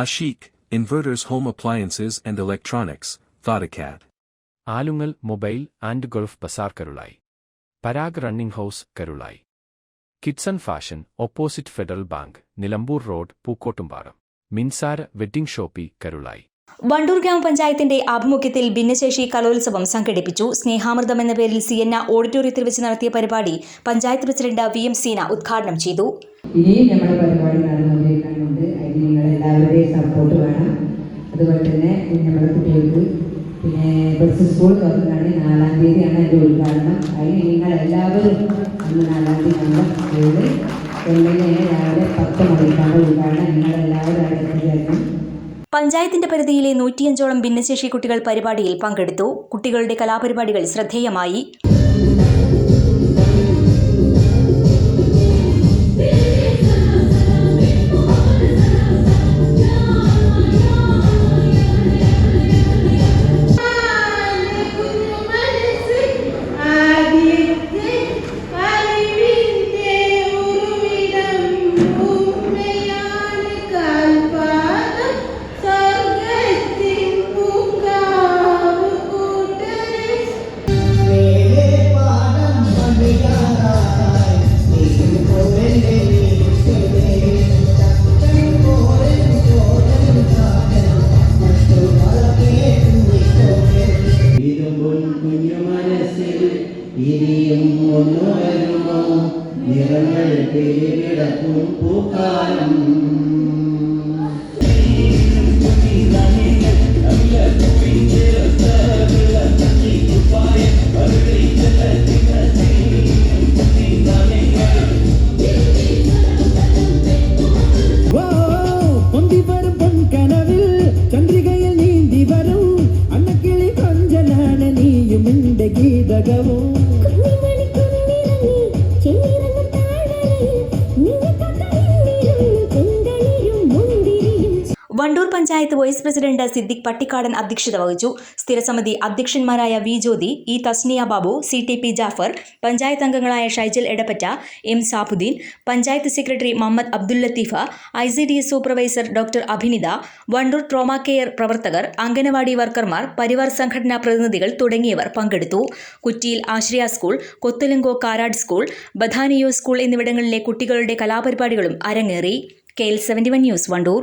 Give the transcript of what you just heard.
Ashik, inverters home appliances and electronics Thodacat. Alungal mobile and Gulf Bazar Karulai Parag running house Karulai. Kidson fashion opposite Federal Bank Nilambur road Pookkottumparam. Minsara wedding shoppy Karulai. Wandoor ഗ്രാമപഞ്ചായത്തിന്റെ ആഭിമുഖ്യത്തിൽ ഭിന്നശേഷി കലോത്സവം സംഘടിപ്പിച്ചു. സ്നേഹാമൃതം എന്ന പേരിൽ Sienna ഓഡിറ്റോറിയത്തിൽ വെച്ച് നടത്തിയ പരിപാടി panchayat president V M Seena ഉദ്ഘാടനം ചെയ്തു. ഈ നമ്മുടെ പരിപാടി കുറച്ച് സ്കൂൾ തുറന്നാണ് നാലാം തീയതിയാണ് എന്റെ ഉദ്ഘാടനം. അതിന് നിങ്ങൾ എല്ലാവരും അന്ന് നാലാം തീയതി നമ്മുടെ എങ്ങനെ രാവിലെ പത്ത് മണിക്കാണ് ഉദ്ഘാടനം. നിങ്ങൾ എല്ലാവരും അവിടെ എത്തിച്ചേരണം പഞ്ചായത്തിന്റെ പരിധിയിലെ നൂറ്റിയഞ്ചോളം ഭിന്നശേഷി കുട്ടികൾ പരിപാടിയിൽ പങ്കെടുത്തു. കുട്ടികളുടെ കലാപരിപാടികൾ ശ്രദ്ധേയമായി. കുഞ്ഞു മനസ്സിൽ ഇനിയും ഒന്നു വരുമോ നിറങ്ങൾ കിടക്കും പൂക്കാലം. വണ്ടൂർ പഞ്ചായത്ത് വൈസ് പ്രസിഡന്റ് സിദ്ദിഖ് പട്ടിക്കാടൻ അധ്യക്ഷത വഹിച്ചു. സ്ഥിരസമിതി അധ്യക്ഷന്മാരായ V Jyothi E Thasniya Babu C T P Jafar panchayat അംഗങ്ങളായ Shaijal Edappatta M Sabuddeen panchayat secretary Muhammad Abdul Latheefa I C D S supervisor doctor Abhinitha Wandoor trauma care പ്രവർത്തകർ അംഗനവാടി വർക്കർമാർ പരിവാർ സംഘടനാ പ്രതിനിധികൾ തുടങ്ങിയവർ പങ്കെടുത്തു. കുറ്റിയിൽ ആശ്രയ സ്കൂൾ കൊത്തലുങ്കോ കാരാട് സ്കൂൾ ബധാനിയോ സ്കൂൾ എന്നിവിടങ്ങളിലെ കുട്ടികളുടെ കലാപരിപാടികളും അരങ്ങേറി. K L seventy one news Wandoor.